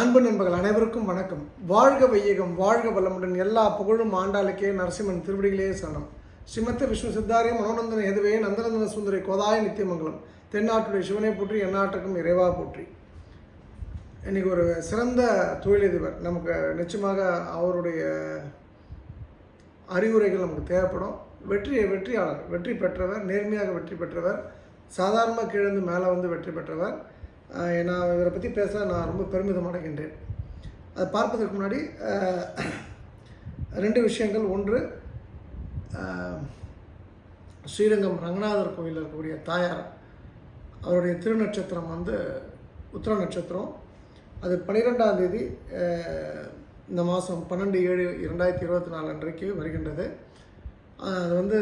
அன்பு நண்பர்கள் அனைவருக்கும் வணக்கம். வாழ்க வையகம் வாழ்க வளமுடன். எல்லா புகழும் ஆண்டாளுக்கே நரசிம்மன் திருவடிகளே சரணம். ஸ்ரீமத்த விஷ்ணு சித்தாரிய மனோநந்தன எதுவே நந்தநந்தன சுந்தரி கோதாய நித்தியமங்கலம். தென்னாட்டுடைய சிவனை போற்றி எந்நாட்டுக்கும் இறைவா போற்றி. இன்னைக்கு ஒரு சிறந்த தொழிலதிபர். நமக்கு நிச்சயமாக அவருடைய அறிவுரைகள் நமக்கு தேவைப்படும். வெற்றி வெற்றியாளர் வெற்றி பெற்றவர் நேர்மையாக வெற்றி பெற்றவர் சாதாரணமாக கீழந்து மேலே வந்து வெற்றி பெற்றவர். நான் இவரை பற்றி பேச நான் ரொம்ப பெருமிதம் அடைகின்றேன் அதை பார்ப்பதற்கு முன்னாடி ரெண்டு விஷயங்கள். ஒன்று ஸ்ரீரங்கம் ரங்கநாதர் கோயிலில் இருக்கக்கூடிய தாயார் அவருடைய திருநட்சத்திரம் வந்து உத்திர நட்சத்திரம். அது பன்னிரெண்டாம் தேதி இந்த மாதம் பன்னெண்டு ஏழு இரண்டாயிரத்தி இருபத்தி நாலு அன்றைக்கு வருகின்றது. அது வந்து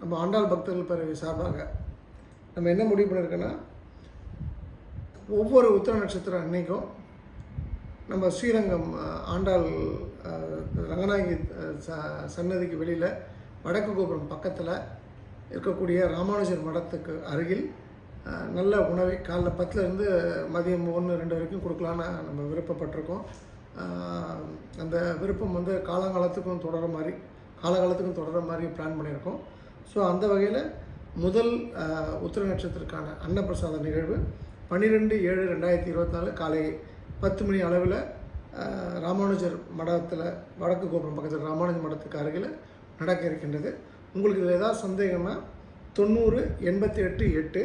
நம்ம ஆண்டாள் பக்தர்கள் பேரவை சார்பாக நம்ம என்ன முடிவு பண்ணியிருக்கோன்னா ஒவ்வொரு உத்திர நட்சத்திரம் அன்னைக்கும் நம்ம ஸ்ரீரங்கம் ஆண்டாள் ரங்கநாயகி ச- சன்னதிக்கு வெளியில் வடக்கு கோபுரம் பக்கத்தில் இருக்கக்கூடிய ராமானுஜர் மடத்துக்கு அருகில் நல்ல உணவை காலைல பத்துலேருந்து மதியம் ஒன்று ரெண்டு வரைக்கும் கொடுக்கலான்னு நம்ம விருப்பப்பட்டிருக்கோம். அந்த விருப்பம் வந்து காலங்காலத்துக்கும் தொடர மாதிரி காலகாலத்துக்கும் தொடர மாதிரி பிளான் பண்ணியிருக்கோம். ஸோ அந்த வகையில் முதல் உத்திர நட்சத்திரக்கான அன்னப்பிரசாத நிகழ்வு பன்னிரெண்டு ஏழு ரெண்டாயிரத்தி இருபத்தி நாலு காலை பத்து மணி அளவில் ராமானுஜர் மடத்தில் வடக்கு கோபுரம் பக்கத்தில் ராமானுஜர் மடத்துக்கு அருகில் நடக்க இருக்கின்றது. உங்களுக்கு இதில் ஏதாவது சந்தேகம்னா தொண்ணூறு எண்பத்தி எட்டு எட்டு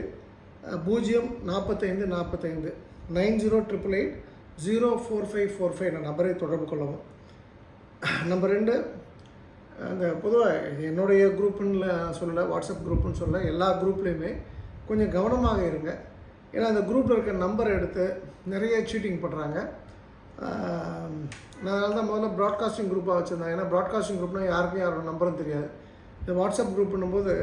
பூஜ்ஜியம் நாற்பத்தைந்து நாற்பத்தைந்து nine zero triple eight zero four five four five என்ற நம்பரை தொடர்பு கொள்ளவும். நம்பர் ரெண்டு அந்த பொதுவாக என்னுடைய குரூப்புன்னு சொல்லலை வாட்ஸ்அப் குரூப்புன்னு சொல்ல எல்லா குரூப்லேயுமே கொஞ்சம் கவனமாக இருங்க. ஏன்னா அந்த குரூப்பில் இருக்க நம்பரை எடுத்து நிறைய சீட்டிங் பண்ணுறாங்க நான் அதனால தான் முதல்ல ப்ராட்காஸ்டிங் குரூப்பாக வச்சுருந்தேன் ஏன்னா ப்ராட்காஸ்டிங் குரூப்னால் யாருக்கும் யாரோட நம்பரும் தெரியாது. இந்த வாட்ஸ்அப் குரூப் பண்ணும்போது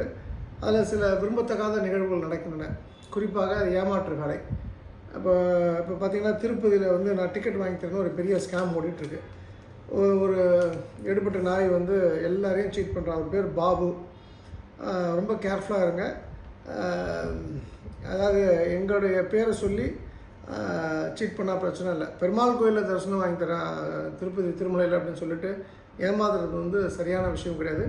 அதில் சில விரும்பத்தகாத நிகழ்வுகள் நடக்கின்றன. குறிப்பாக அது ஏமாற்று வேலை. இப்போ இப்போ பார்த்திங்கன்னா திருப்பதியில் வந்து நான் டிக்கெட் வாங்கி தரேன்னு ஒரு பெரிய ஸ்கேம் ஓடிட்டுருக்கு. ஒரு எடுபட்ட நாய் வந்து எல்லாரையும் சீட் பண்ணுறான் அவர் பேர் பாபு. ரொம்ப கேர்ஃபுல்லாக இருங்க. அதாவது எங்களுடைய பேரை சொல்லி சீட் பண்ணால் பிரச்சனை இல்லை. பெருமாள் கோயிலில் தரிசனம் வாங்கி தரேன் திருப்பதி திருமலையில் அப்படின்னு சொல்லிட்டு ஏமாத்துறது வந்து சரியான விஷயம் கிடையாது.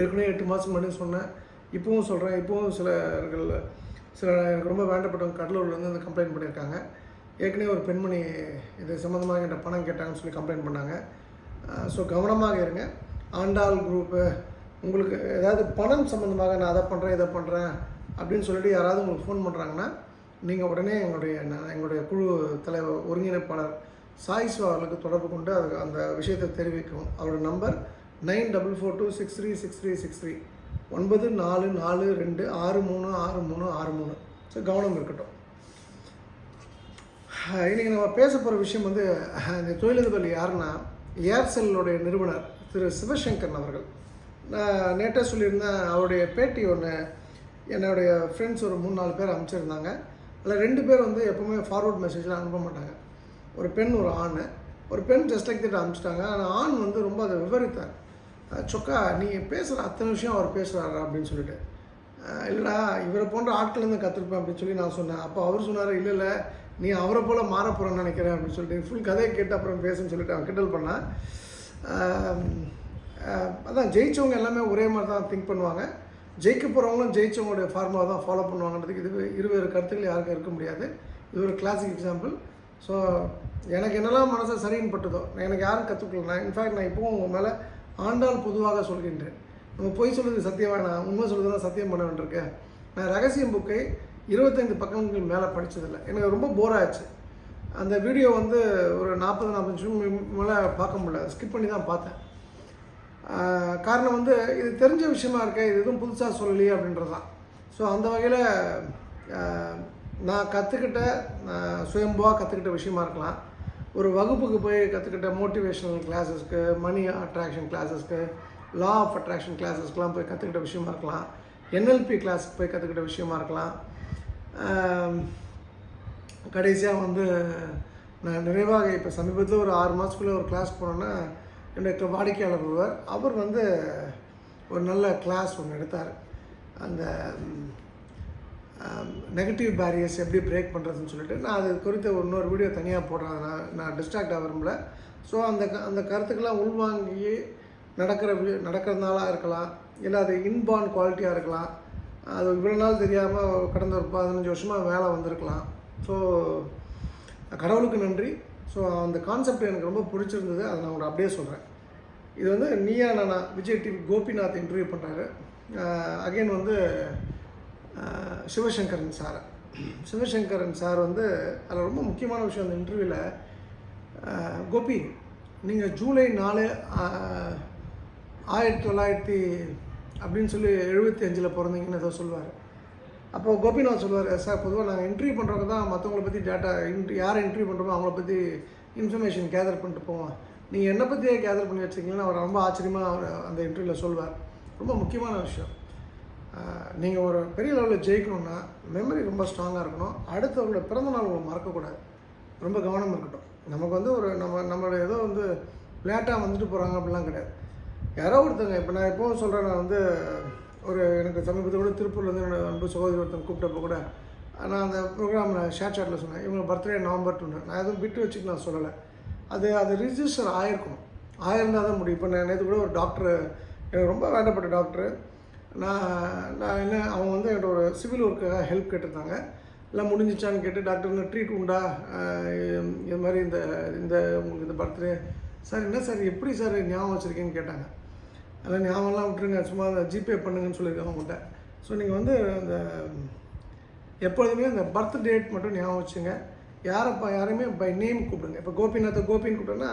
ஏற்கனவே எட்டு மாதம் முன்னாடி சொன்னேன். இப்போவும் சொல்கிறேன் இப்போவும் சிலர்கள் சில எனக்கு ரொம்ப வேண்டப்பட்டவங்க கடலூரில் இருந்து வந்து கம்ப்ளைண்ட் பண்ணியிருக்காங்க. ஏற்கனவே ஒரு பெண்மணி இது சம்மந்தமாக என்கிட்ட பணம் கேட்டாங்கன்னு சொல்லி கம்ப்ளைண்ட் பண்ணாங்க. ஸோ கவனமாக இருங்க. ஆண்டாள் குரூப்பு உங்களுக்கு ஏதாவது பணம் சம்மந்தமாக நான் அதை பண்ணுறேன் இதை பண்ணுறேன் அப்படின்னு சொல்லிட்டு யாராவது உங்களுக்கு ஃபோன் பண்ணுறாங்கன்னா நீங்கள் உடனே எங்களுடைய நான் எங்களுடைய குழு தலைவர் ஒருங்கிணைப்பாளர் சாய் சிவா அவர்களுக்கு தொடர்பு கொண்டு அது அந்த விஷயத்தை தெரிவிக்கும். அவரோட number nine double four two six three six three six three ஒன்பது நாலு நாலு ரெண்டு ஆறு மூணு ஆறு மூணு ஆறு மூணு. ஸோ கவனம் இருக்கட்டும். இன்றைக்கி நம்ம பேச போகிற விஷயம் வந்து இந்த தொழிலதிபர் யாருன்னா ஏர்செல்லுடைய நிறுவனர் திரு சிவசங்கரன் அவர்கள். நான் நேற்றாக சொல்லியிருந்தேன் அவருடைய பேட்டி ஒன்று என்னுடைய ஃப்ரெண்ட்ஸ் ஒரு மூணு நாலு பேர் அனுப்பிச்சிருந்தாங்க. அதில் ரெண்டு பேர் வந்து எப்போவுமே ஃபார்வர்ட் மெசேஜ்லாம் அனுப்ப மாட்டாங்க. ஒரு பெண் ஒரு ஆண். ஒரு பெண் ஜஸ்ட் லைக் திட்ட அனுப்பிச்சிட்டாங்க. ஆனால் ஆண் வந்து ரொம்ப அதை விவரித்தார் சொக்கா நீ பேசுகிற அத்தனை விஷயம் அவர் பேசுகிறாரு அப்படின்னு சொல்லிட்டு. இல்லைடா இவரை போன்ற ஆட்கள்லேருந்து கற்றுருப்பேன் அப்படின்னு சொல்லி நான் சொன்னேன். அப்போ அவர் சொன்னார் இல்லை இல்லை நீ அவரை போல் மாற போகிறேன்னு நினைக்கிறேன் அப்படின்னு சொல்லிட்டு. ஃபுல் கதையை கேட்டு அப்புறம் பேசுன்னு சொல்லிட்டு அவன் கிண்டல் பண்ணான் அதான் ஜெயிச்சவங்க எல்லாமே ஒரே மாதிரி தான் திங்க் பண்ணுவாங்க. ஜெயிக்க போகிறவங்களும் ஜெயிச்சவங்களுடைய ஃபார்முலா தான் ஃபாலோ பண்ணுவாங்கன்றதுக்கு இது இருவேறு கருத்துக்கள் யாருக்கும் இருக்க முடியாது. இது ஒரு கிளாசிக் எக்ஸாம்பிள் ஸோ எனக்கு என்னெல்லாம் மனசை சரின்னு பட்டுதோ எனக்கு யாரும் கற்றுக்கல நான் இன்ஃபேக்ட் நான் இப்போவும் உங்கள் மேலே ஆண்டாள் பொதுவாக சொல்கின்றேன். நம்ம பொய் சொல்கிறது சத்தியம் வேணாம் உண்மை சொல்கிறதுனா சத்தியம் பண்ண வேண்டியிருக்கேன் நான் ரகசியம் புக்கை இருபத்தைந்து பக்கங்கள் மேலே படித்ததில்லை எனக்கு ரொம்ப போர் ஆச்சு. அந்த வீடியோ வந்து ஒரு நாற்பது நாற்பது நிமிஷம் மேலே பார்க்க முடியல. ஸ்கிப் பண்ணி தான் பார்த்தேன். காரணம் வந்து இது தெரிஞ்ச விஷயமா இருக்க இது எதுவும் புதுசாக சொல்லலையே அப்படின்றது தான். ஸோ அந்த வகையில் நான் கற்றுக்கிட்ட சுயம்புவாக கற்றுக்கிட்ட விஷயமா இருக்கலாம். ஒரு வகுப்புக்கு போய் கற்றுக்கிட்ட மோட்டிவேஷனல் கிளாஸஸ்க்கு மணி அட்ராக்ஷன் கிளாஸஸ்க்கு லா ஆஃப் அட்ராக்ஷன் கிளாஸஸ்க்கெலாம் போய் கற்றுக்கிட்ட விஷயமா இருக்கலாம். என்எல்பி கிளாஸுக்கு போய் கற்றுக்கிட்ட விஷயமா இருக்கலாம். கடைசியாக வந்து நான் நிறைவாக இப்போ சமீபத்தில் ஒரு ஆறு மாதத்துக்குள்ளே ஒரு கிளாஸ் போனோன்னா என்னுடைய வாடிக்கையாளர் ஒருவர். அவர் வந்து ஒரு நல்ல கிளாஸ் ஒன்று எடுத்தார். அந்த நெகட்டிவ் பேரியர்ஸ் எப்படி பிரேக் பண்ணுறதுன்னு சொல்லிட்டு நான் அது குறித்து இன்னொரு வீடியோ தனியாக போடுறேன். நான் நான் டிஸ்ட்ராக்ட் ஆக விரும்பல. ஸோ அந்த க அந்த கருத்துக்கெல்லாம் உள்வாங்கி நடக்கிற நடக்கிறதுனால இருக்கலாம். இல்லை அது இன்பார்ன் குவாலிட்டியாக இருக்கலாம். அது இவ்வளோ நாள் தெரியாமல் கடந்த ஒரு பதினஞ்சு வருஷமாக வேலை வந்திருக்கலாம். ஸோ கடவுளுக்கு நன்றி. ஸோ அந்த கான்செப்ட் எனக்கு ரொம்ப பிடிச்சிருந்தது. அதை நான் உங்களுக்கு அப்படியே சொல்கிறேன் இது வந்து நீயா நானா விஜய் டிவி கோபிநாத் இன்டர்வியூ பண்ணுறாரு அகைன் வந்து சிவசங்கரன் சார் சிவசங்கரன் சார் வந்து அதில் ரொம்ப முக்கியமான விஷயம் அந்த இன்டர்வியூவில் கோபி நீங்கள் ஜூலை நாலு ஆயிரத்தி தொள்ளாயிரத்தி அப்படின்னு சொல்லி எழுபத்தி அஞ்சில் பிறந்தீங்கன்னு ஏதோ சொல்லுவார். அப்போ கோபிநாத் சொல்லுவார் சார் பொதுவாக நாங்கள் என்ட்ரி பண்ணுறவங்க தான் மற்றவங்கள பற்றி டேட்டா இன்ட்ரி யாரை என்ட்ரி பண்ணுறோமோ அவங்கள பற்றி இன்ஃபர்மேஷன் கேதர் பண்ணிட்டு போவோம். நீங்கள் என்னை பற்றியே கேதர் பண்ணி வச்சிருக்கீங்கன்னு அவர் ரொம்ப ஆச்சரியமாக அவர் அந்த இன்டர்வியூவில் சொல்வார். ரொம்ப முக்கியமான விஷயம். நீங்கள் ஒரு பெரிய லெவலில் ஜெயிக்கணும்னா மெமரி ரொம்ப ஸ்ட்ராங்காக இருக்கணும். அடுத்தவங்களோட பிறந்த நாள் மறக்கக்கூடாது. ரொம்ப கவனம் இருக்கட்டும். நமக்கு வந்து ஒரு நம்ம நம்மளோட ஏதோ வந்து லேட்டாக வந்துட்டு போகிறாங்க அப்படிலாம் கிடையாது. யாரோ ஒருத்தங்க இப்போ நான் எப்போவும் சொல்கிறேன் நான் வந்து ஒரு எனக்கு சமீபத்தில் கூட திருப்பூர்லேருந்து என்னோட அன்பு சகோதரி ஒருத்தன் கூப்பிட்டப்போ கூட நான் அந்த ப்ரோக்ராமில் ஷேர் சாட்டில் சொன்னேன். இவங்க பர்த்டே நவம்பர் டூன்னு நான் எதுவும் விட்டு வச்சுட்டு நான் சொல்லலை. அது அது ரிஜிஸ்டர் ஆயிருக்கும். ஆயிருந்தால் தான் முடியும். இப்போ நான் நேற்று கூட ஒரு டாக்டர் எனக்கு ரொம்ப வேண்டப்பட்ட டாக்டரு நான் நான் என்ன அவங்க வந்து என்கிட்ட ஒரு சிவில் ஒர்க்காக ஹெல்ப் கேட்டிருந்தாங்க. எல்லாம் முடிஞ்சிச்சான்னு கேட்டு டாக்டர் இந்த ட்ரீட் உண்டா? இது மாதிரி இந்த இந்த உங்களுக்கு இந்த பர்த்டே சார் என்ன சார் எப்படி சார் ஞாபகம் வச்சுருக்கீங்கன்னு கேட்டாங்க. அதெல்லாம் ஞாபகம்லாம் விட்டுருங்க சும்மா அதை ஜிபே பண்ணுங்கன்னு சொல்லியிருக்காங்க உங்கள்கிட்ட. ஸோ நீங்கள் வந்து அந்த எப்பொழுதுமே அந்த பர்த் டேட் மட்டும் ஞாபகம் வச்சுங்க யாரைப்பா யாரையுமே பை நேம் கூப்பிடுங்க. இப்போ கோபிநாத்தை கோபின்னு கூப்பிட்டோன்னா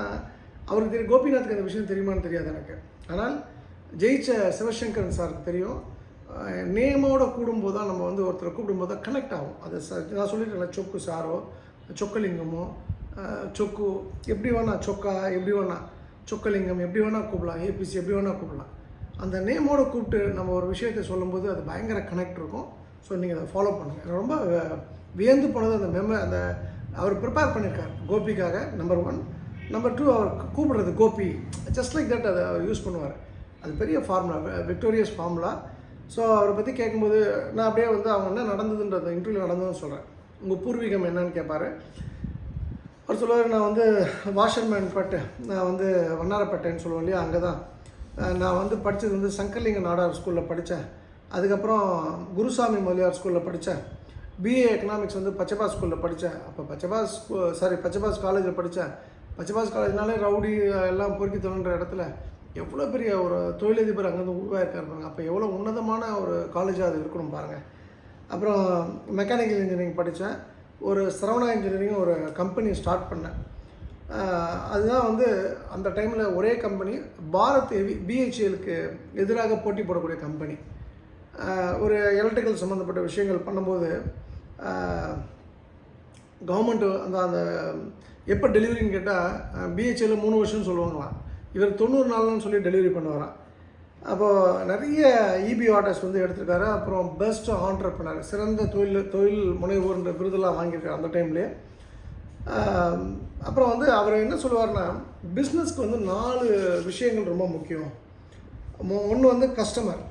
அவருக்கு தெரியும் கோபிநாத்துக்கு அந்த விஷயம் தெரியுமான்னு தெரியாது எனக்கு. ஆனால் ஜெயிச்ச சிவசங்கரன் சாருக்கு தெரியும். நேமோட கூடும்போது தான் நம்ம வந்து ஒருத்தரை கூப்பிடும்போது தான் கனெக்ட் ஆகும். அது ச நான் சொல்லியிருக்கேன் சொக்கு சாரோ சொக்கலிங்கமோ சொக்கு எப்படி வேணா சொக்கா எப்படி வேணா. சொக்கலிங்கம் எப்படி வேணால் கூப்பிடலாம் ஏபிசி எப்படி வேணால் கூப்பிடலாம். அந்த நேமோட கூப்பிட்டு நம்ம ஒரு விஷயத்தை சொல்லும்போது அது பயங்கர கனெக்ட் இருக்கும். ஸோ நீங்கள் அதை ஃபாலோ பண்ணுங்கள் ரொம்ப வியந்து போனது அந்த மெம அந்த அவர் ப்ரிப்பேர் பண்ணியிருக்கார் கோபிக்காக நம்பர் ஒன் நம்பர் டூ அவர் கூப்பிடுறது கோபி. ஜஸ்ட் லைக் தட் அதை அவர் யூஸ் பண்ணுவார். அது பெரிய ஃபார்முலா விக்டோரியஸ் ஃபார்முலா ஸோ அவரை பற்றி கேட்கும்போது நான் அப்படியே வந்து அவங்க என்ன நடந்ததுன்றது இன்டர்வியூ நடந்ததுன்னு சொல்கிறேன் உங்கள் பூர்வீகம் என்னன்னு கேட்பாரு அவர் சொல்லுவார் நான் வந்து வாஷர்மேன் பட்டு நான் வந்து வண்ணாரப்பேட்டைன்னு சொல்லுவோம் இல்லையா அங்கே தான் நான் வந்து படித்தது வந்து சங்கர்லிங்க நாடார் ஸ்கூலில் படித்தேன் அதுக்கப்புறம் குருசாமி மொழியார் ஸ்கூலில் படித்தேன் பிஏ எக்கனாமிக்ஸ் வந்து பச்சபாஸ் ஸ்கூலில் படித்தேன் அப்போ பச்சபாஸ் சாரி பச்சபாஸ் காலேஜில் படித்தேன் பச்சபாஸ் காலேஜ்னாலே ரவுடி எல்லாம் பொறுக்கி தோன்ற இடத்துல எவ்வளோ பெரிய ஒரு தொழிலதிபர் அங்கேருந்து உருவாயிருக்காரு பாருங்க. அப்போ எவ்வளோ உன்னதமான ஒரு காலேஜாக அது இருக்கணும் பாருங்கள் அப்புறம் மெக்கானிக்கல் இன்ஜினியரிங் படித்தேன் ஒரு சரவணா இன்ஜினியரிங் ஒரு கம்பெனி ஸ்டார்ட் பண்ணேன். அதுதான் வந்து அந்த டைமில் ஒரே கம்பெனி பாரத் ஹெவி பிஹெச்எலுக்கு எதிராக போட்டி போடக்கூடிய கம்பெனி ஒரு எலக்ட்ரிக்கல் சம்மந்தப்பட்ட விஷயங்கள் பண்ணும்போது கவர்மெண்ட்டு அந்த அந்த எப்போ டெலிவரின்னு கேட்டால் பிஹெச்எல் மூணு வருஷம்னு சொல்லுவாங்களாம். இவர் தொண்ணூறு நாள்னு சொல்லி டெலிவரி பண்ணுவாராம். அப்போது நிறைய இபி ஆர்டர்ஸ் வந்து எடுத்திருக்காரு. அப்புறம் பெஸ்ட் ஆண்டர்பனர் சிறந்த தொழில் தொழில் முனைவோர்ன்ற விருதெல்லாம் வாங்கியிருக்காரு அந்த டைம்லேயே அப்புறம் வந்து அவர் என்ன சொல்லுவார்னா பிஸ்னஸ்க்கு வந்து நாலு விஷயங்கள் ரொம்ப முக்கியம். ஒன்று வந்து கஸ்டமர்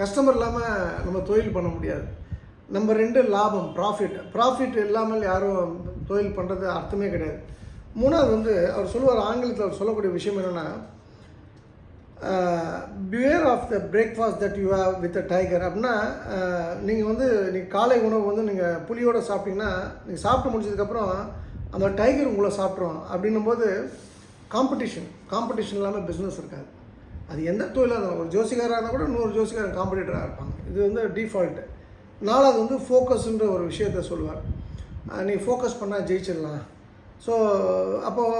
கஸ்டமர் இல்லாமல் நம்ம தொழில் பண்ண முடியாது. நம்பர் ரெண்டு லாபம் ப்ராஃபிட் ப்ராஃபிட் இல்லாமல் யாரும் தொழில் பண்ணுறது அர்த்தமே கிடையாது. மூணாவது வந்து அவர் சொல்லுவார் ஆங்கிலத்தில் அவர் சொல்லக்கூடிய விஷயம் என்னென்னா fear of the breakfast that you have with a tiger அப்படின்னா நீங்கள் வந்து நீங்கள் காலை உணவு வந்து நீங்கள் புளியோடு சாப்பிட்டீங்கன்னா நீங்கள் சாப்பிட்டு முடிச்சதுக்கப்புறம் அந்த டைகர் உங்களை சாப்பிட்ரும் அப்படின்னும் போது காம்படிஷன் காம்படிஷன் இல்லாமல் பிஸ்னஸ் இருக்காது. அது எந்த தொழிலாக இருந்தாலும் ஒரு ஜோசிகாராக இருந்தால் கூட நூறு ஜோசிகாரன் காம்படிட்டராக இருப்பாங்க. இது வந்து டிஃபால்ட்டு நாலாவது வந்து ஃபோக்கஸ்ன்ற ஒரு விஷயத்த சொல்லுவார். நீ ஃபோக்கஸ் பண்ணால் ஜெயிச்சிடலாம். ஸோ அப்போது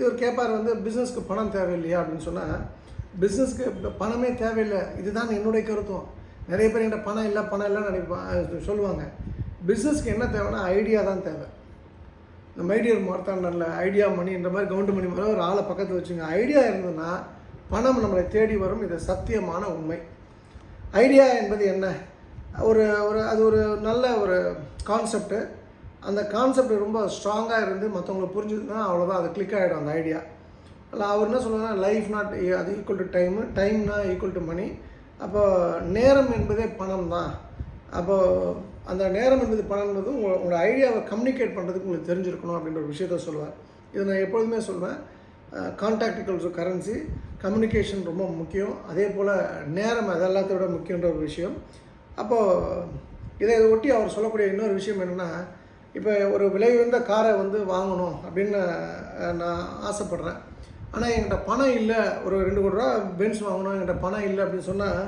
இவர் கேட்பார் வந்து பிஸ்னஸ்க்கு பணம் தேவையில்லையா? அப்படின்னு சொன்னால் பிஸ்னஸ்க்கு பணமே தேவையில்லை. இதுதான் என்னுடைய கருத்தும். நிறைய பேர் என்கிட்ட பணம் இல்லை பணம் இல்லைன்னு நினைப்பா சொல்லுவாங்க. பிஸ்னஸ்க்கு என்ன தேவைன்னா ஐடியா தான் தேவை. இந்த மைடியர் நல்ல ஐடியா மணின்ற மாதிரி கவுண்ட் மணி மாதிரி ஒரு ஆளை பக்கத்தில் வச்சுங்க. ஐடியா இருந்ததுன்னா பணம் நம்மளை தேடி வரும். இது சத்தியமான உண்மை. ஐடியா என்பது என்ன? ஒரு ஒரு அது ஒரு நல்ல ஒரு கான்செப்ட்டு அந்த கான்செப்ட் ரொம்ப ஸ்ட்ராங்காக இருந்து மற்றவங்களுக்கு புரிஞ்சுதுன்னா அவ்வளோதான் அது கிளிக் ஆகிடும் அந்த ஐடியா அவர் என்ன சொல்லுவாங்கன்னா லைஃப் நாட் அது ஈக்குவல் டு டைமு டைம்னா ஈக்குவல் டு மணி அப்போ நேரம் என்பதே பணம் தான். அப்போ அந்த நேரம் என்பது பணம் என்பது உங்களோட ஐடியாவை கம்யூனிகேட் பண்ணுறதுக்கு உங்களுக்கு தெரிஞ்சிருக்கணும் அப்படின்ற ஒரு விஷயத்த சொல்லுவார். இதை நான் எப்பொழுதுமே சொல்வேன். கான்டாக்ட் கரன்சி கம்யூனிகேஷன் ரொம்ப முக்கியம். அதே போல் நேரம் அது எல்லாத்தையும் விட முக்கியன்ற ஒரு விஷயம். அப்போது இதை ஒட்டி அவர் சொல்லக்கூடிய இன்னொரு விஷயம் என்னென்னா இப்போ ஒரு விலை உயர்ந்த காரை வந்து வாங்கணும் அப்படின்னு நான் ஆசைப்பட்றேன். ஆனால் என்கிட்ட பணம் இல்லை. ஒரு ரெண்டு கோடி ரூபா பென்ஸ் வாங்கணும் என்கிட்ட பணம் இல்லை அப்படின்னு சொன்னால்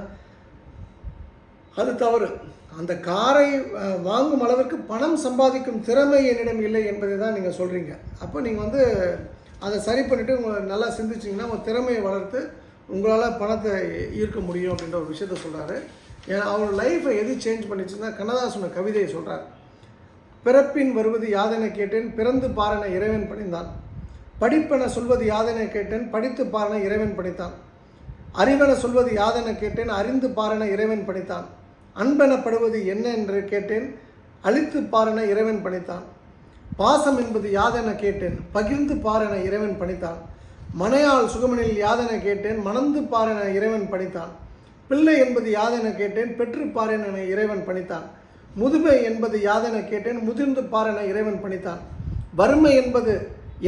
அது தவறு. அந்த காரை வாங்கும் அளவிற்கு பணம் சம்பாதிக்கும் திறமை என்னிடம் இல்லை என்பதை தான் நீங்கள் சொல்கிறீங்க அப்போ நீங்கள் வந்து அதை சரி பண்ணிவிட்டு உங்களை நல்லா சிந்திச்சிங்கன்னா உங்கள் திறமையை வளர்த்து உங்களால் பணத்தை ஈர்க்க முடியும் அப்படின்ற ஒரு விஷயத்த சொல்கிறாரு ஏன்னா அவர் லைஃப்பை எது சேஞ்ச் பண்ணிச்சுன்னா கண்ணதாசன கவிதையை சொல்கிறார் பிறப்பின் வருவது யாதென கேட்டேன் பிறந்து பாருன இறைவன் பணிந்தான். படிப்பென சொல்வது யாதென கேட்டேன் படித்து பாரன இறைவன் படித்தான். அறிவென சொல்வது யாதென கேட்டேன் அறிந்து பாரன இறைவன் பணித்தான் அன்பெனப்படுவது என்ன என்று கேட்டேன் அழித்து பாரன இறைவன் பணித்தான் பாசம் என்பது யாதென கேட்டேன் பகிர்ந்து பாரென இறைவன் பணித்தான் மனையால் சுகமனில் யாதென கேட்டேன் மணந்து பாரென இறைவன் பணித்தான் பிள்ளை என்பது யாதென கேட்டேன் பெற்று பாரென இறைவன் பணித்தான் முதுமை என்பது யாதென கேட்டேன் முதிர்ந்து பாரென இறைவன் பணித்தான் வறுமை என்பது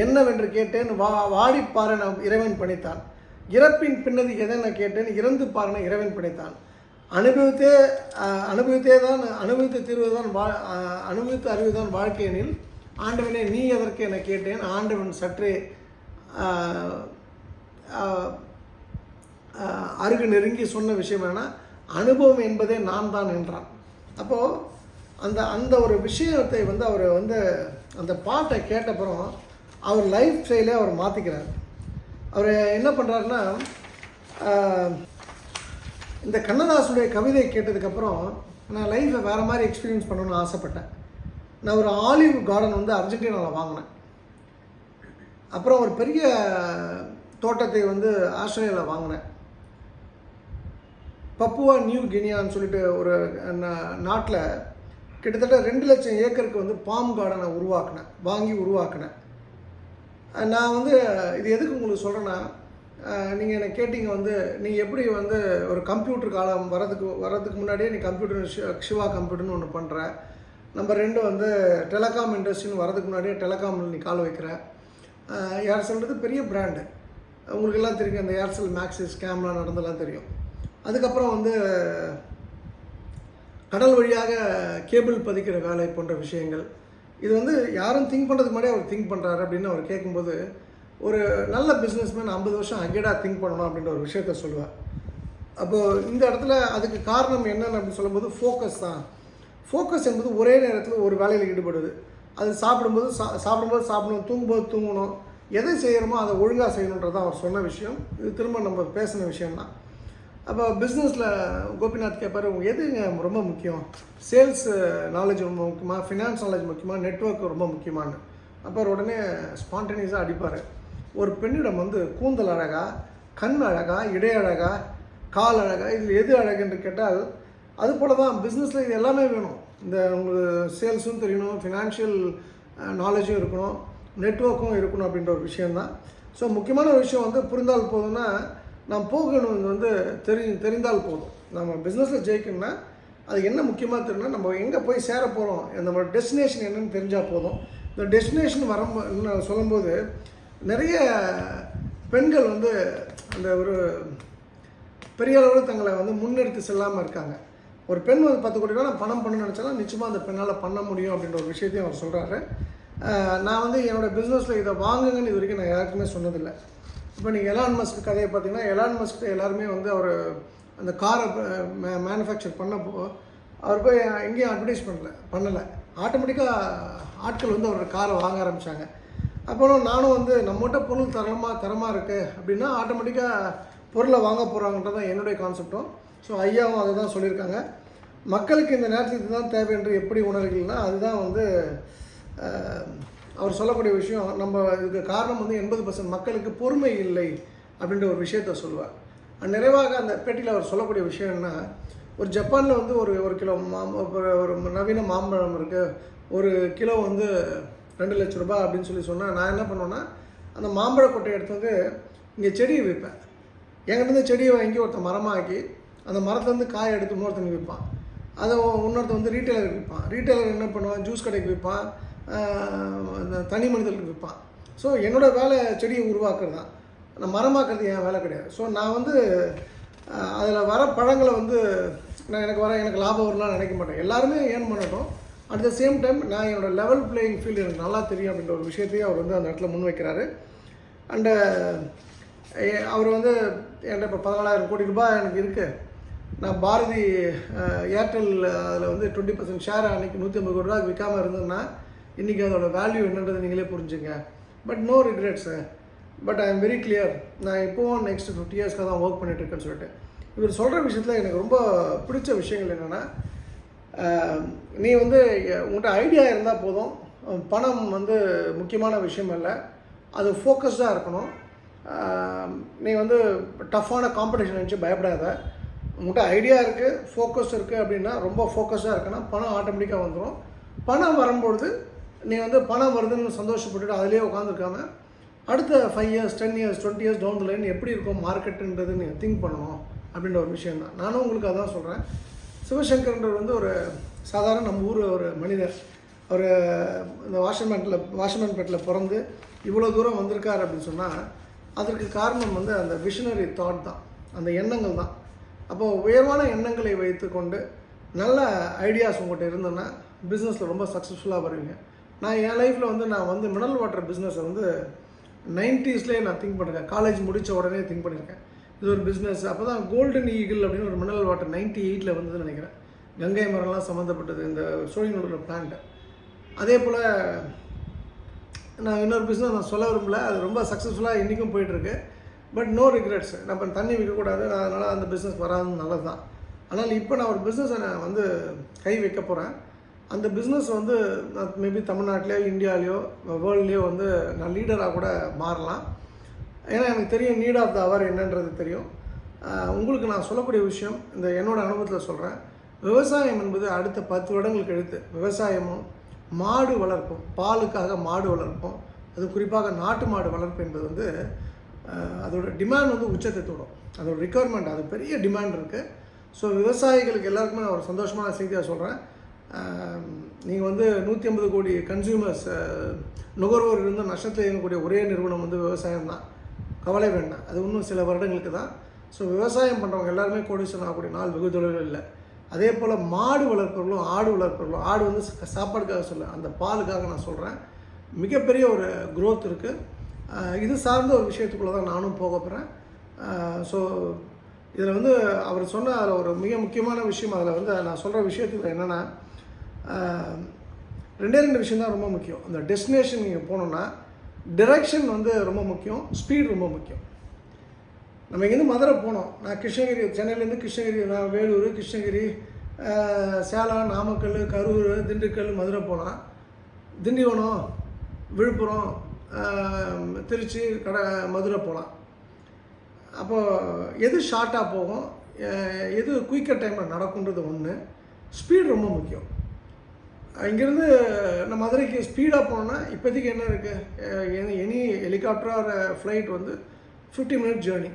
என்னவென்று கேட்டேன் வா வாடிப்பாரென இறைவன் படைத்தான். இறப்பின் பின்னது எதென கேட்டேன் இறந்து பாருன இறைவன் படைத்தான். அனுபவித்தே அனுபவித்தே தான் அனுபவித்து தீர்வுதான் வா அனுபவித்து அறிவுதான் வாழ்க்கையெனில் ஆண்டவனே நீ எதற்கு என கேட்டேன்? ஆண்டவன் சற்றே அருகு நெருங்கி சொன்ன விஷயம் என்ன அனுபவம் என்பதே நான் தான் என்றான். அப்போது அந்த அந்த ஒரு விஷயத்தை வந்து அவர் வந்து அந்த பாட்டை கேட்டப்புறம் அவர் லைஃப் ஸ்டைலே அவர் மாற்றிக்கிறார் அவர் என்ன பண்ணுறாருன்னா இந்த கண்ணதாசுடைய கவிதையை கேட்டதுக்கப்புறம் நான் லைஃப்பை வேறு மாதிரி எக்ஸ்பீரியன்ஸ் பண்ணணும்னு ஆசைப்பட்டேன். நான் ஒரு ஆலிவ் கார்டன் வந்து அர்ஜென்டினாவில் வாங்கினேன். அப்புறம் ஒரு பெரிய தோட்டத்தை வந்து ஆஸ்திரேலியாவில் வாங்கினேன். பப்புவா நியூ கினியான்னு சொல்லிட்டு ஒரு நாட்டில் கிட்டத்தட்ட ரெண்டு லட்சம் ஏக்கருக்கு வந்து பாம் கார்டனை உருவாக்கினேன். வாங்கி உருவாக்கினேன். நான் வந்து இது எதுக்கு உங்களுக்கு சொல்கிறேன்னா நீங்கள் என்னை கேட்டிங்க வந்து நீங்கள் எப்படி வந்து ஒரு கம்ப்யூட்டர் காலம் வரதுக்கு வரதுக்கு முன்னாடியே நீ கம்ப்யூட்டர் சிவா கம்ப்யூட்டர்னு ஒன்று பண்ணுற நம்பர் ரெண்டு வந்து டெலகாம் இண்டஸ்ட்ரின்னு வரதுக்கு முன்னாடியே டெலகாமில் நீ கால் வைக்கிற. ஏர்செல்ன்றது பெரிய பிராண்டு உங்களுக்கு எல்லாம் தெரியும் அந்த ஏர்செல் மேக்ஸிஸ் கேம்லாம் நடந்தெல்லாம் தெரியும். அதுக்கப்புறம் வந்து கடல் வழியாக கேபிள் பதிக்கிற வேலை போன்ற விஷயங்கள். இது வந்து யாரும் திங்க் பண்ணுறதுக்கு முன்னாடியே அவர் திங்க் பண்ணுறாரு அப்படின்னு அவர் கேட்கும்போது ஒரு நல்ல பிஸ்னஸ்மேன் ஐம்பது வருஷம் அகேடாக திங்க் பண்ணணும் அப்படின்ற ஒரு விஷயத்த சொல்லுவார். அப்போது இந்த இடத்துல அதுக்கு காரணம் என்னென்னு அப்படின்னு சொல்லும்போது ஃபோக்கஸ் தான். ஃபோக்கஸ் என்பது ஒரே நேரத்தில் ஒரு வேலையில் ஈடுபடுது. அது சாப்பிடும்போது சா சாப்பிடும்போது சாப்பிடணும் தூங்கும்போது தூங்கணும் எதை செய்கிறோமோ அதை ஒழுங்காக செய்யணுன்றது தான் அவர் சொன்ன விஷயம். இது திரும்ப நம்ம பேசின விஷயம் தான் அப்போ பிஸ்னஸில் கோபிநாத் கேட்பார் எதுங்க ரொம்ப முக்கியம்? சேல்ஸ் நாலேஜ் ரொம்ப முக்கியமாக ஃபினான்ஸ் நாலேஜ் முக்கியமாக நெட்ஒர்க் ரொம்ப முக்கியமான்னு. அப்போ உடனே ஸ்பான்டேனியஸாக அடிப்பார். ஒரு பெண்ணிடம் வந்து கூந்தல் அழகா கண் அழகா இடை அழகா கால் அழகா இதில் எது அழகு என்று கேட்டால் அது போல தான் பிஸ்னஸில் இது எல்லாமே வேணும். இந்த உங்களுக்கு சேல்ஸும் தெரியணும் ஃபினான்ஷியல் நாலேஜும் இருக்கணும் நெட்வொர்க்கும் இருக்கணும் அப்படின்ற ஒரு விஷயந்தான் ஸோ முக்கியமான ஒரு விஷயம் வந்து புரிந்தால் போதும்னா நாம் போகணும் வந்து தெரி தெரிந்தால் போதும். நம்ம பிஸ்னஸில் ஜெயிக்கணும்னா அது என்ன முக்கியமாக தெரியும்னா நம்ம எங்கே போய் சேர போகிறோம் நம்மளோட டெஸ்டினேஷன் என்னன்னு தெரிஞ்சால் போதும். இந்த டெஸ்டினேஷன் வர சொல்லும்போது நிறைய பெண்கள் வந்து அந்த ஒரு பெரிய அளவில் தங்களை வந்து முன்னெடுத்து செல்லாமல் இருக்காங்க. ஒரு பெண் வந்து பத்து கோடி ரூபா நான் பணம் பண்ண நினச்சாலும் நிச்சயமாக அந்த பெண்ணால் பண்ண முடியும் அப்படின்ற ஒரு விஷயத்தையும் அவர் சொல்கிறாரு நான் வந்து என்னோடய பிஸ்னஸில் இதை வாங்குங்கன்னு இது வரைக்கும் நான் யாருக்குமே சொன்னதில்லை. இப்போ நீங்கள் எலான் மஸ்க் கதையை பார்த்தீங்கன்னா எலான் மஸ்க் எல்லாருமே வந்து அவர் அந்த காரை மேனுஃபேக்சர் பண்ணப்போ அவர் போய் எங்கேயும் அட்வர்டைஸ் பண்ணல பண்ணலை. ஆட்டோமேட்டிக்காக ஆட்கள் வந்து அவரோட காரை வாங்க ஆரம்பித்தாங்க அப்புறம் நானும் வந்து நம்மகிட்ட பொருள் தரமாக தரமாக இருக்குது அப்படின்னா ஆட்டோமேட்டிக்காக பொருளை வாங்க போகிறாங்கன்றது தான் என்னுடைய கான்செப்டும் ஸோ ஐயாவும் அதை தான் சொல்லியிருக்காங்க. மக்களுக்கு இந்த நேரத்தில் இதுதான் தேவை என்று எப்படி உணர்கிறீங்கன்னா அதுதான் வந்து அவர் சொல்லக்கூடிய விஷயம் நம்ம இதுக்கு காரணம் வந்து எண்பது பர்சன்ட் மக்களுக்கு பொறுமை இல்லை அப்படின்ற ஒரு விஷயத்த சொல்லுவார். நிறைவாக அந்த பேட்டியில் அவர் சொல்லக்கூடிய விஷயம் என்ன ஒரு ஜப்பானில் வந்து ஒரு ஒரு கிலோ மாம் ஒரு நவீன மாம்பழம் இருக்குது ஒரு கிலோ வந்து ரெண்டு லட்ச ரூபாய் அப்படின்னு சொல்லி சொன்னால் நான் என்ன பண்ணுவேன்னா அந்த மாம்பழ கொட்டையை எடுத்து வந்து இங்கே செடியை விற்பேன். எங்கிட்டருந்து செடியை வாங்கி ஒருத்தன் மரமாக்கி அந்த மரத்துலேருந்து காய் எடுத்து இன்னொருத்தனுக்கு விற்பான். அதை இன்னொருத்த வந்து ரீட்டைலருக்கு விற்பான். ரீட்டைலர் என்ன பண்ணுவான்? ஜூஸ் கடைக்கு விற்பான். இந்த தனி மனிதர்களுக்கு விற்பான் ஸோ என்னோடய வேலை செடியை உருவாக்குறது? தான் நான் மரமாக்குறது என் வேலை கிடையாது. ஸோ நான் வந்து அதில் வர பழங்களை வந்து நான் எனக்கு வர எனக்கு லாபம் வரும்லாம் நினைக்க மாட்டேன். எல்லாருமே ஏர்ன் பண்ணட்டும். அட் த சேம் டைம் நான் என்னோடய லெவல் பிளேயிங் ஃபீல்டு எனக்கு நல்லா தெரியும் அப்படின்ற ஒரு விஷயத்தையும் அவர் வந்து அந்த இடத்துல முன் வைக்கிறாரு. அண்டு அவர் வந்து என்கிட்ட இப்போ பதினாலாயிரம் கோடி ரூபாய் எனக்கு இருக்குது நான் பாரதி ஏர்டெல் அதில் வந்து டுவெண்ட்டி பர்சன்ட் ஷேர் அன்றைக்கி நூற்றி ஐம்பது கோடி ரூபா விற்காமல் இருந்ததுன்னா இன்றைக்கி அதோட வேல்யூ என்னன்றது நீங்களே புரிஞ்சுங்க. But no regrets but I am very clear நான் இப்போவும் நெக்ஸ்ட் ஃபிஃப்டி இயர்ஸ்க்காக தான் ஒர்க் பண்ணிட்டுருக்கேன்னு சொல்லிட்டு. இவர் சொல்கிற விஷயத்தில் எனக்கு ரொம்ப பிடிச்ச விஷயங்கள் என்னென்னா நீ வந்து உங்கள்கிட்ட ஐடியா இருந்தால் போதும். பணம் வந்து முக்கியமான விஷயம் இல்லை அது ஃபோக்கஸ்டாக இருக்கணும். நீ வந்து டஃப்பான காம்படிஷன் நினச்சி பயப்படாத. உங்கள்கிட்ட ஐடியா இருக்குது ஃபோக்கஸ் இருக்குது அப்படின்னா ரொம்ப ஃபோக்கஸாக இருக்குன்னா பணம் ஆட்டோமேட்டிக்காக வந்துடும் பணம் வரும்பொழுது நீ வந்து பணம் வருதுன்னு சந்தோஷப்பட்டுட்டு அதிலே உட்காந்துருக்காம அடுத்த five years ten years twenty years down line எப்படி இருக்கும் மார்க்கெட்டுன்றது நீங்கள் திங்க் பண்ணணும் அப்படின்ற ஒரு விஷயம் தான் நானும் உங்களுக்கு அதான் சொல்கிறேன் சிவசங்கர்ன்றவர் வந்து ஒரு சாதாரண நம்ம ஊர் ஒரு மனிதர். அவர் இந்த வாஷர்மேனில் வாஷர்மேன் பேட்டில் பிறந்து இவ்வளோ தூரம் வந்திருக்கார் அப்படின்னு சொன்னால் அதற்கு காரணம் வந்து அந்த விஷனரி தாட் தான். அந்த எண்ணங்கள் தான். அப்போது உயர்வான எண்ணங்களை வைத்துக்கொண்டு நல்ல ஐடியாஸ் உங்கள்கிட்ட இருந்ததுன்னா பிஸ்னஸில் ரொம்ப சக்ஸஸ்ஃபுல்லாக வருவீங்க. நான் என் லைஃப்பில் வந்து நான் வந்து மினரல் வாட்டர் பிஸ்னஸை வந்து நைன்டிஸ்லேயே நான் திங்க் பண்ணிருக்கேன். காலேஜ் முடித்த உடனே திங்க் பண்ணியிருக்கேன் இது ஒரு பிஸ்னஸ் அப்போ தான் கோல்டன் ஈகிள் அப்படின்னு ஒரு மினரல் வாட்டர் நைன்ட்டி எயிட்டில் வந்ததுன்னு நினைக்கிறேன். கங்கை மரம்லாம் சம்மந்தப்பட்டது இந்த சோழிங்களோட பிளான்ட்டு அதே போல் நான் இன்னொரு பிஸ்னஸ் நான் சொல்ல விரும்பல. அது ரொம்ப சக்ஸஸ்ஃபுல்லாக இன்றைக்கும் போயிட்டுருக்கு. பட் நோ ரிக்ரெட்ஸ் நம்ம தண்ணி விற்கக்கூடாது. அதனால் அந்த பிஸ்னஸ் வராது நல்லது தான் ஆனால் இப்போ நான் ஒரு பிஸ்னஸை நான் வந்து கை வைக்க போகிறேன் அந்த பிஸ்னஸ் வந்து நான் மேபி தமிழ்நாட்டிலேயோ இந்தியாவிலையோ வேர்ல்ட்லேயோ வந்து நான் லீடராக கூட மாறலாம். ஏன்னா எனக்கு தெரியும் நீட் ஆஃப் த அவர் என்னன்றது தெரியும். உங்களுக்கு நான் சொல்லக்கூடிய விஷயம் இந்த என்னோடய அனுபவத்தில் சொல்கிறேன் விவசாயம் என்பது அடுத்த பத்து வருடங்களுக்கு எடுத்து விவசாயமும் மாடு வளர்ப்பும் பாலுக்காக மாடு வளர்ப்போம் அது குறிப்பாக நாட்டு மாடு வளர்ப்பு என்பது வந்து அதோட டிமாண்ட் வந்து உச்சத்தை தொடும். அதோட ரிக்குவயர்மெண்ட் அது பெரிய டிமாண்ட் இருக்குது ஸோ விவசாயிகளுக்கு எல்லாருக்குமே நான் ஒரு சந்தோஷமான செய்தியாக சொல்கிறேன் நீங்கள் வந்து நூற்றி ஐம்பது கோடி கன்சியூமர்ஸ் நுகர்வோர் இருந்து நஷ்டத்தில் இயங்கக்கூடிய ஒரே நிறுவனம் வந்து விவசாயம் தான். கவலை வேண்டாம். அது இன்னும் சில வருடங்களுக்கு தான். ஸோ விவசாயம் பண்ணுறவங்க எல்லாருமே கோடீஸ்வரன் ஆகக்கூடிய நாள் வெகு தொழில் இல்லை. அதே போல் மாடு வளர்ப்பவர்களும் ஆடு வளர்ப்பவர்களும் ஆடு வந்து சாப்பாடுக்காக சொல்ல அந்த பாலுக்காக நான் சொல்கிறேன் மிகப்பெரிய ஒரு க்ரோத் இருக்குது இது சார்ந்த ஒரு விஷயத்துக்குள்ளே தான் நானும் போக போகிறேன் ஸோ இதில் வந்து அவர் சொன்ன அதில் ஒரு மிக முக்கியமான விஷயம் அதில் வந்து நான் சொல்கிற விஷயத்துக்கு என்னென்னா ரெண்டே ரெண்டு விஷயம் தான் ரொம்ப முக்கியம். அந்த டெஸ்டினேஷன் நீங்கள் போனோன்னா டிரெக்ஷன் வந்து ரொம்ப முக்கியம் ஸ்பீட் ரொம்ப முக்கியம். நம்ம இங்கேருந்து மதுரை போனோம். நான் கிருஷ்ணகிரி சென்னையிலேருந்து கிருஷ்ணகிரி நான் வேலூர் கிருஷ்ணகிரி சேலம் நாமக்கல் கரூர் திண்டுக்கல் மதுரை போகலாம். திண்டிவனம் விழுப்புரம் திருச்சி கட மதுரை போகலாம். அப்போது எது ஷார்ட்டாக போகும்? எது குயிக்கர் டைமில் நடக்குன்றது ஒன்று ஸ்பீட் ரொம்ப முக்கியம். இங்கேருந்து நம்ம மதுரைக்கு ஸ்பீடாக போனோம்னா இப்போதைக்கு என்ன இருக்குது எனி ஹெலிகாப்டர் ஆர் ஃப்ளைட் வந்து ஃபிஃப்டி மினிட் ஜேர்னி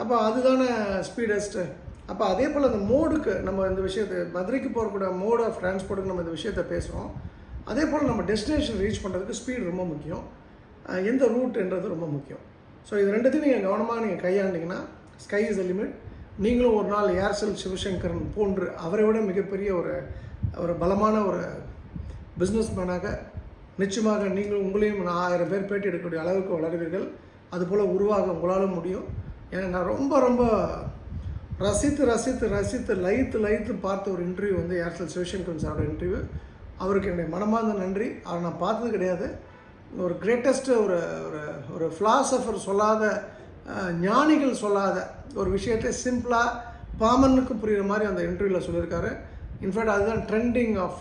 அப்போ அதுதானே ஸ்பீடஸ்ட்டு அப்போ அதே போல் அந்த மோடுக்கு நம்ம இந்த விஷயத்தை மதுரைக்கு போகக்கூடிய மோட் ஆஃப் டிரான்ஸ்போர்ட்டுக்கு நம்ம இந்த விஷயத்தை பேசுகிறோம் அதே போல் நம்ம டெஸ்டினேஷன் ரீச் பண்ணுறதுக்கு ஸ்பீடு ரொம்ப முக்கியம். எந்த ரூட்ன்றது ரொம்ப முக்கியம். ஸோ இது ரெண்டுத்தையும் நீங்கள் கவனமாக நீங்கள் கையாண்டிங்கன்னா ஸ்கை இஸ் லிமிட் நீங்களும் ஒரு நாள் ஏர்செல் சிவசங்கரன் போன்று அவரை விட மிகப்பெரிய ஒரு ஒரு பலமான ஒரு பிஸ்னஸ் மேனாக நிச்சயமாக நீங்கள் உங்களையும் நான் ஆயிரம் பேர் பேட்டி எடுக்கக்கூடிய அளவுக்கு வளருவீர்கள். அதுபோல் உருவாக உங்களாலும் முடியும். ஏன்னா நான் ரொம்ப ரொம்ப ரசித்து ரசித்து ரசித்து லைத்து லைத்து பார்த்த ஒரு இன்டர்வியூ வந்து ஏர்செல் சிவசங்கரன் சாரோட இன்டர்வியூ அவருக்கு என்னுடைய மனமார்ந்த நன்றி. அவரை நான் பார்த்தது கிடையாது. ஒரு கிரேட்டஸ்ட்டு ஒரு ஒரு ஒரு ஃபிலாசபர் சொல்லாத ஞானிகள் சொல்லாத ஒரு விஷயத்தை சிம்பிளாக பாமனுக்கு புரிகிற மாதிரி அந்த இன்டர்வியூவில் சொல்லியிருக்காரு. இன்ஃபேக்ட் அதுதான் ட்ரெண்டிங் ஆஃப்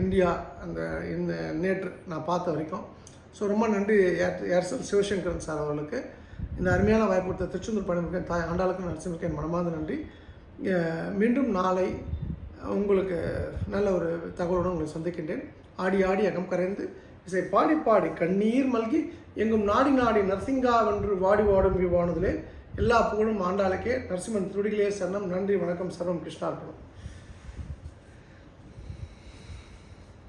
இந்தியா அந்த இந்த நேற்று நான் பார்த்த வரைக்கும். ஸோ ரொம்ப நன்றி ஏர் ஏர்சல் சிவசங்கரன் சார் அவர்களுக்கு. இந்த அருமையான வாய்ப்பு கொடுத்த திருச்செந்தூர் பணிமுருகன் தாய் ஆண்டாளுக்கு நரசிம்மருக்கு என் மனமார்ந்த நன்றி. மீண்டும் நாளை உங்களுக்கு நல்ல ஒரு தகவலுடன் உங்களை சந்திக்கின்றேன். ஆடி ஆடி அகம் கரைந்து இசை பாடி பாடி கண்ணீர் மல்கி எங்கும் நாடி நாடி நரசிங்காவென்று வாடி வாடும் விவானதிலே எல்லா புகழும் ஆண்டாளுக்கே. நரசிம்மன் துடிகளே சரணம். நன்றி வணக்கம் சர்வம் கிருஷ்ணார்பணம்.